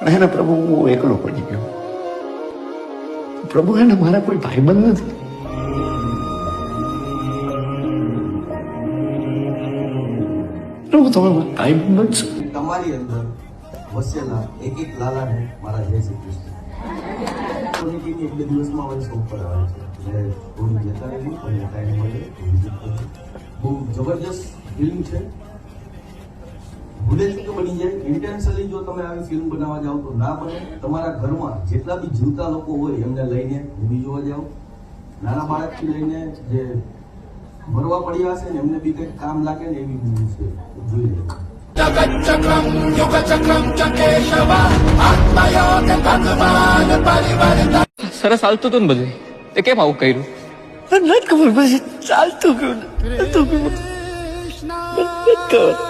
અને એને પ્રભુ હું એકલો પડી ગયો. પ્રભુ એને મારા કોઈ ભાઈબંધ નથી. પ્રભુ તમે મારા ભાઈબંધ છો. તમારી અંદર વસેલા એક એક લાલાને મારા જય શ્રી કૃષ્ણ. એક દિવસમાં વર્ષ ઉપર આવે છે. થોડું જતા visit કરજો. બહુ જબરજસ્ત ફિલ્મ છે. ચૂકે બની જાય ઇન્ટેન્શનલી જો તમે આવી ફિલ્મ બનાવવા જાઓ તો ના બને. તમારા ઘરમાં જેટલા બી જીવતા લોકો હોય એમને લઈને મૂવી જોવા જાઓ. નાના બાળકથી લઈને જે મરવા પડ્યા હશે ને એમને બી કંઈક કામ લાગે ને એવી મૂવી છે. જોઈ લેજો. સરસ હાલતું હતું ને બધું? તે કેમ આવું કર્યું? નથી ખબર પછી ચાલતું ગયું ચાલતું ગયું નથી ખબર.